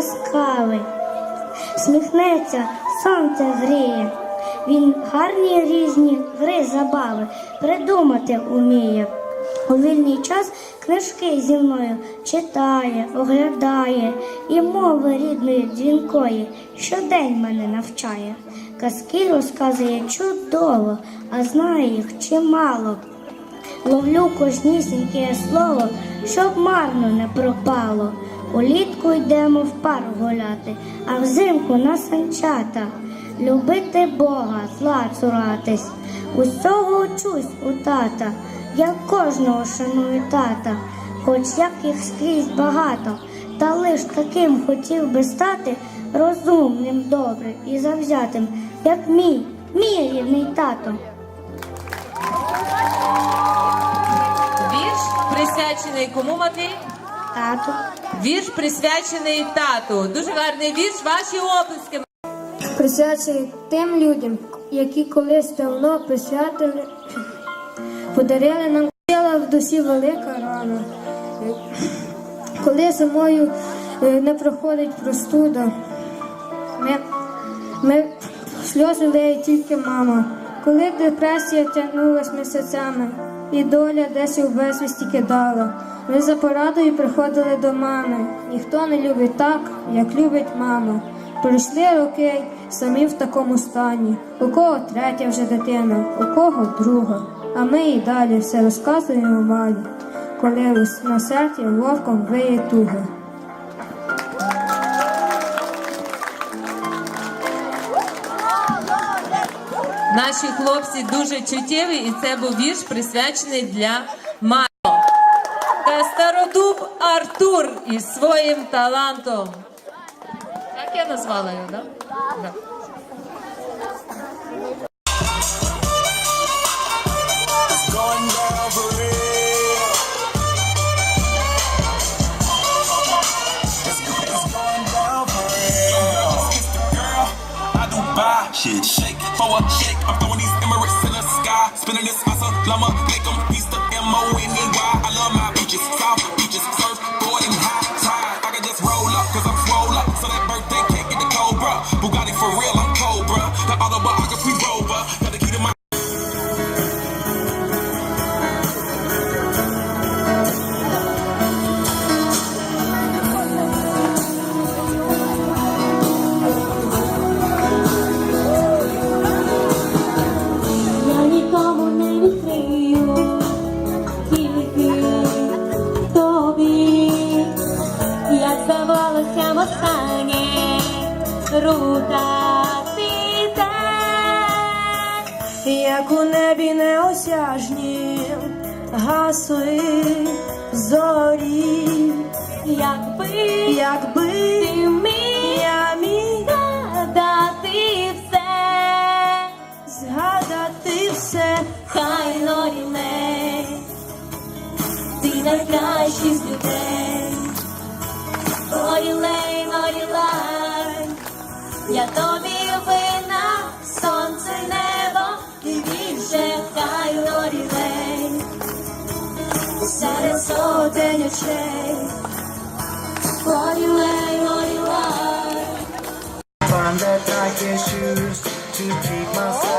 ласкавий, сміхнеться, сонце гріє. Він гарні різні гри забави придумати уміє. У вільний час книжки зі мною читає, оглядає і мови рідної дзвінкої щодень мене навчає. Казки розказує чудово, а знає їх чимало. Ловлю кожнісіньке слово, щоб марно не пропало. Улітку йдемо в парк гуляти, а взимку на санчата. Любити Бога, зла цуратись, усього учусь у тата, я кожного шаную тата, хоч як їх скрізь багато, та лиш таким хотів би стати розумним, добрим і завзятим, як мій, мій рідний тато. Вірш присвячений кому Матвій? Тату. Вірш присвячений тату. Дуже гарний вірш. Ваші оплески. присвячений тим людям, які колись давно присвятили, подарили нам Сила в душі велика рана. Коли зимою е, не проходить простуда, ми, ми сльози леє тільки мама. Коли депресія тягнулась місяцями, і доля десь у безвісті кидала. Ми за порадою приходили до мами. Ніхто не любить так, як любить мама. Пройшли роки самі в такому стані. У кого третя вже дитина, у кого друга. А ми і далі все розказуємо мамі, коли на серці вовком виє туга. Наші хлопці дуже чуттєві, і це був вірш присвячений для мами. Та стародуб Артур із своїм талантом. Як я назвала його, да? Да. Buy shit, shake for a shake. I'm throwing these Emirates in the sky, spinning this hustle, llama, make 'em piece the M O N E Y. I love my beaches, south beaches, рука піде. Як у небі неосяжні гасли зорі, Якби якби ти міг я міг дати все, згадати все, хай норіне, ти найкращий я тобі вина, сонце, небо, і більше хай лорілей. Серед сотень очей. лорілей, лорілей. Find that Nike shoes to keep myself